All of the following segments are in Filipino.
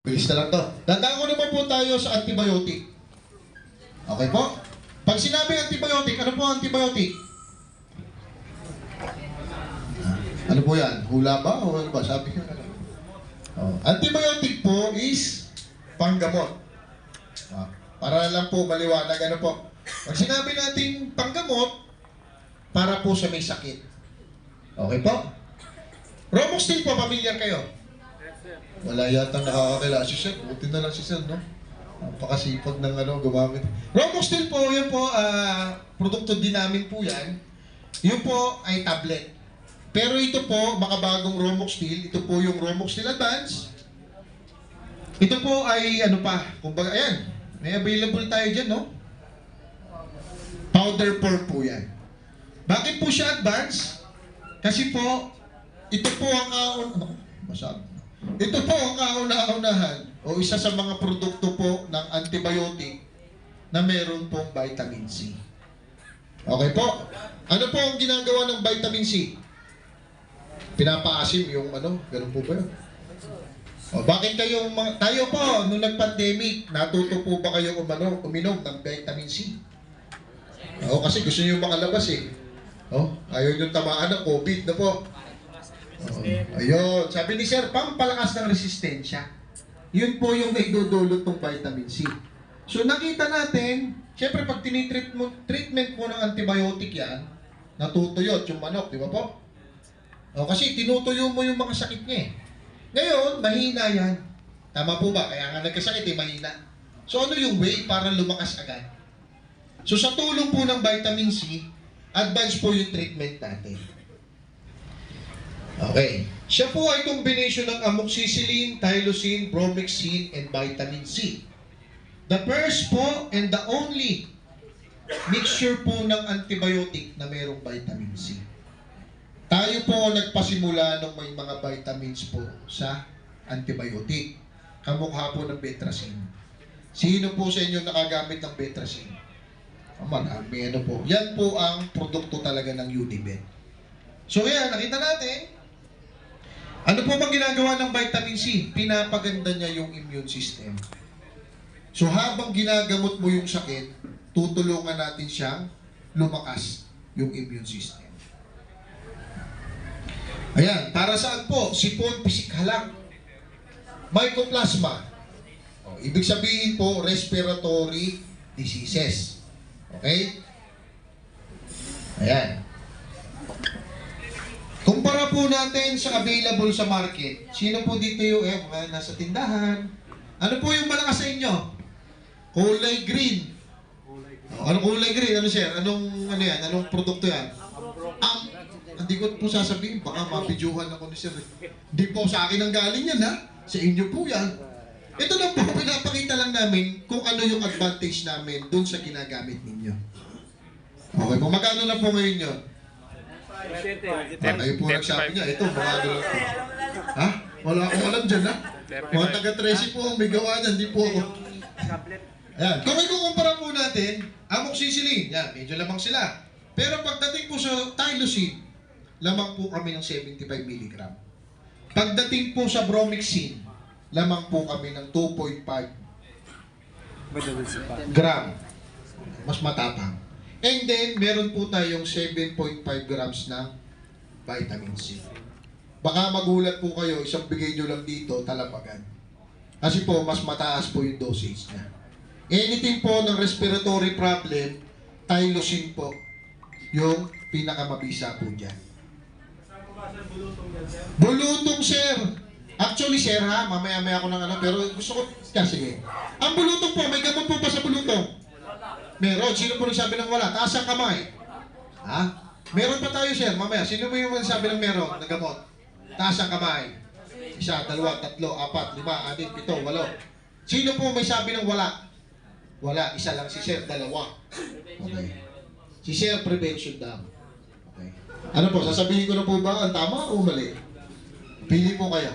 Bilis na lang to. Tandaan ko naman po tayo sa antibiotic. Okay po? Pag sinabi antibiotic, ano po antibiotic? Ah, Ano po yan? Hula ba? O ano ba? Sabi ko? Oh. Antibiotic po is panggamot. Ah, para lang po maliwanag ano po. Pag sinabi natin panggamot, para po sa may sakit. Okay po? Romoxtil po, familiar kayo? Wala yata nakakakila si Sir. Buti na lang si Sir, no? Napakasipag ng ano, gumamit. Romoxtil po, yun po, ah, produkto din namin po yan. Yun po ay tablet. Pero ito po, makabagong Romoxtil. Ito po yung Romoxtil Advance. Ito po ay ano pa, kumbaga, ayan, may available tayo dyan, no? Powder form po yan. Bakit po siya advance? Kasi po, ito po ang kaun... Ano? Masabi. Ito po ang kauna-unahan o isa sa mga produkto po ng antibiotic na meron pong vitamin C. Okay po? Ano po ang ginagawa ng vitamin C? Pinapaasim yung ano, ganun po ba yun? O, bakit kayo, tayo po, nung nag-pandemic, natuto po ba kayo umano, uminom ng vitamin C? Oo, kasi gusto niyo makalabas eh. Oh, ayaw niyo tamaan ng COVID na po. Ayun, sabi ni Sir, pampalakas ng resistensya. Yun po yung naidudulot ng vitamin C. So nakita natin, syempre pag tinitreat mo, treatment mo ng antibiotic yan, natutuyot yung manok, di ba po? O, kasi tinutuyo mo yung mga sakit niya eh. Ngayon, mahina yan. Tama po ba? Kaya nga nagkasakit eh, mahina. So ano yung way para lumakas agad? So sa tulong po ng vitamin C, advance po yung treatment natin. Okay. Siya po ay combination ng amoxicillin, tylosin, bromexin, and vitamin C. The first po and the only mixture po ng antibiotic na mayroong vitamin C. Tayo po nagpasimula ng may mga vitamins po sa antibiotic. Kamukha po ng Betracin. Sino po sa inyo nakagamit ng Betracin? Oh, Marami ano po. Yan po ang produkto talaga ng Unibet. So yan, nakita natin, ano po bang ginagawa ng vitamin C? Pinapaganda niya yung immune system. So habang ginagamot mo yung sakit, tutulungan natin siyang lumakas yung immune system. Ayan, para saan po? Sipon, pisik halak. Mycoplasma. O, ibig sabihin po, respiratory diseases. Okay? Ayan. Kumpara po natin sa available sa market. Sino po dito yung eh, nasa tindahan? Ano po yung malakas sa inyo? Kulay green. Oh, anong kulay green? Ano sir? Anong ano yan? Anong produkto yan? Ang hindi ko po sasabihin, baka mapidyuhan ako ni sir. Hindi po sa akin ang galing yan ha. Sa inyo po yan. Ito lang po, pinapakita lang namin kung ano yung advantage namin dun sa ginagamit ninyo. Okay po, magkano na po ngayon yun? Kayo po nagsabi niya, ito, mga ano lang po. Ha? Wala akong alam dyan, ha? Mga taga-Tracy po ang may gawa niyan, di po ako. Ayan. Kung may kukumpara po natin, amoxicillin, yan, medyo lamang sila. Pero pagdating po sa tylosin, lamang po kami ng 75 mg. Pagdating po sa bromexin, lamang po kami ng 2.5 gram. Mas matapang. And then, meron po tayong 7.5 grams ng vitamin C. Baka magulat po kayo, isang bigay nyo lang dito, talapagan. Kasi po, mas mataas po yung dosage niya. Anything po ng respiratory problem, tylosin po, yung pinakamabisa po dyan. Bulutong, sir. Actually, sir, ha, mamaya-maya ako ng ano, pero gusto ko, sige. Ang bulutong po, may gamot po ba sa bulutong? Meron. Sino po nagsabi ng wala? Taas ang kamay. Ha? Meron pa tayo, sir, mamaya. Sino mo yung nagsabi ng meron, na gamot? Taas ang kamay. Isa, dalawa, tatlo, apat, lima, anim, pito, walo. Sino po may sabi ng wala? Wala. Isa lang si sir, dalawa. Okay. Si sir, prevention daw. Okay. Ano po, sasabihin ko na po ba ang tama o mali? Pili po kayo.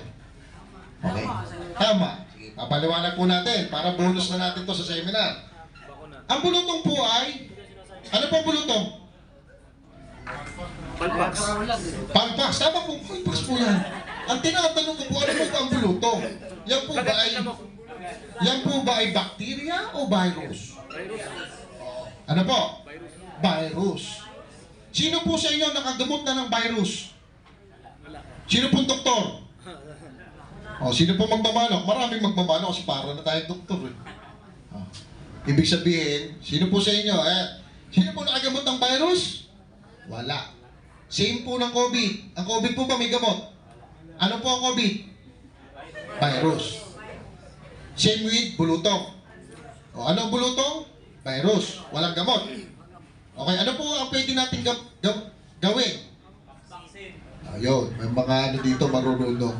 Okay. Tama. Sige, papaliwanag po natin para bonus na natin to sa seminar. Ang bulutong po ay, ano po bulutong? Palpax. Palpax. Tama po, palpax po yan. Ang tinatanong ko po, ano po ba ang bulutong? Yan po ba ay, yan po ba ay bacteria o virus? Ano po? Virus. Sino po sa inyo nakagamot na ng virus? Sino pong doktor? O, sino po magmamanok? Maraming magmamanok kasi para na tayo doktor eh. Ibig sabihin, sino po sa inyo? Eh, sino po nakagamot ng virus? Wala. Same po ng COVID. Ang COVID po ba may gamot? Ano po ang COVID? Virus. Same with bulutong. O ano ang bulutong? Virus. Walang gamot. Okay, ano po ang pwede natin ga- ga- gawin? Ayun, may mga ano dito marunong.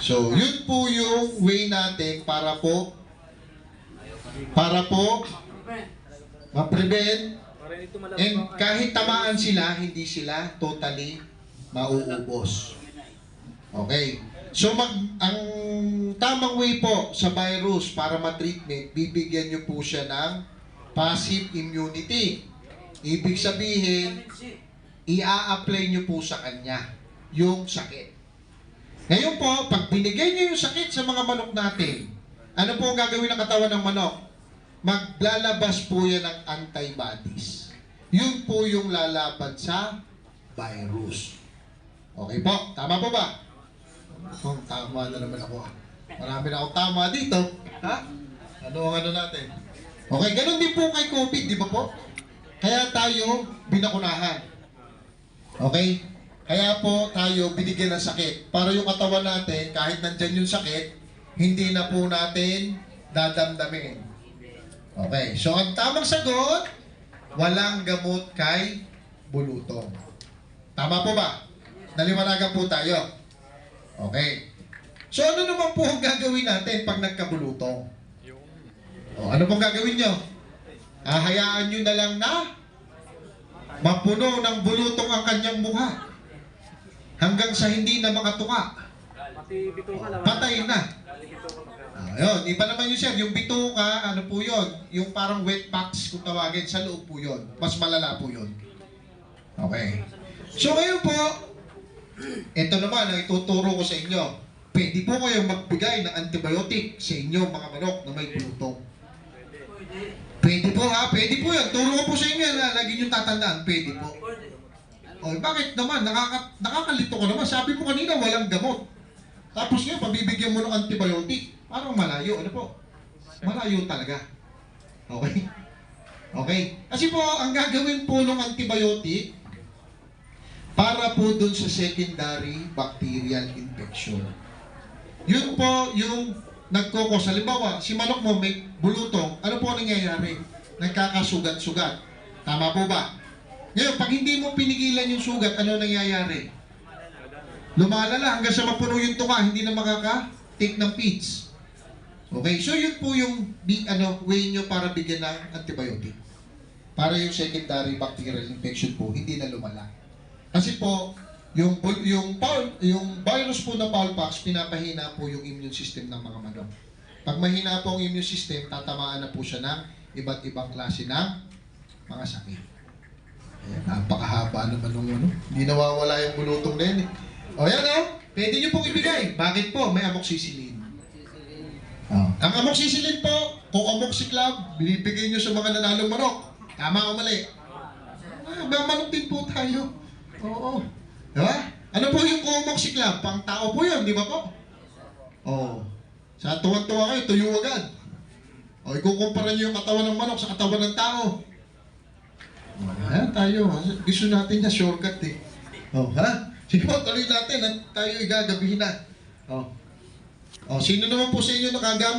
So, yun po yung way natin para po para po ma-prevent and kahit tamaan sila, hindi sila totally mauubos. Okay. So mag ang tamang way po sa virus para ma-treatment, bibigyan niyo po siya ng passive immunity. Ibig sabihin, ia-apply niyo po sa kanya yung sakit. Ngayon po, pag binigay niyo yung sakit sa mga manok natin, ano po ang gagawin ng katawan ng manok? Maglalabas po yan ng antibodies. Yun po yung lalaban sa virus. Okay po? Tama po ba? Oh, tama na naman ako. Marami na akong tama dito. Ha? Ano ang ano natin? Okay, ganun din po kay COVID, di ba po? Kaya tayo binakunahan. Okay? Kaya po tayo binigyan ng sakit. Para yung katawan natin, kahit nandyan yung sakit, hindi na po natin dadamdamin. Okay, so ang tamang sagot, walang gamot kay bulutong. Tama po ba? Naliwanagan po tayo. Okay. So ano naman po ang gagawin natin pag nagkabulutong? O, ano pong gagawin nyo? Hahayaan nyo na lang na mapuno ng bulutong ang kanyang mukha hanggang sa hindi na makatuka. Lang. Patay na. Ayun, iba naman yun sir, yung bituka, ano po yun, yung parang wet packs kung tawagin, sa loob po yun. Mas malala po yun. Okay. So ngayon po, ito naman ang ituturo ko sa inyo. Pwede po kayong magbigay ng antibiotic sa inyo mga manok na may bulutong. Pwede po ha, pwede po yan. Turo ko po sa inyo na lagi nyo tatandaan. Pwede po. O, bakit naman? Nakaka, nakakalito ka naman. Sabi mo kanina, walang gamot. Tapos ngayon, pabibigyan mo ng antibiotic. Parang malayo. Ano po? Malayo talaga. Okay? Okay? Kasi po, ang gagawin po ng antibiotic, para po dun sa secondary bacterial infection. Yun po yung nagkokos. Halimbawa, si manok mo may bulutong, ano po ang nangyayari? Nagkakasugat-sugat. Tama po ba? Ngayon, pag hindi mo pinigilan yung sugat, ano nangyayari? Lumalala hanggang sa mapuno yung tuka, hindi na makaka-take ng feeds. Okay, so yun po yung ano, way nyo para bigyan ng antibiotic. Para yung secondary bacterial infection po, hindi na lumala. Kasi po, yung yung yung virus po na Foulpox, pinapahina po yung immune system ng mga manok. Pag mahina po ang immune system, tatamaan na po siya ng iba't ibang klase ng mga sakit. Ayan, napakahaba naman nung ano. Hindi nawawala yung bulutong na yun eh. O yan o, pwede nyo pong ibigay. Bakit po? May amoxicillin. Oh. Ang amoxicillin po, kung amoxiclab, binibigay nyo sa mga nanalong manok. Tama o mali? Ah, manok din po tayo. Oo. Di ba? Ano po yung Comoxiclab? Pang tao po yun, di ba po? Oo. Sa tuwan-tuwa kayo, tuyo agad. O, ikukumpara nyo yung katawan ng manok sa katawan ng tao. Ayan tayo. Gusto natin niya, shortcut eh. Oh, ha? Sige tuloy natin at tayo igagabihin na. Oh. Oh, sino naman po sa inyo nakagamit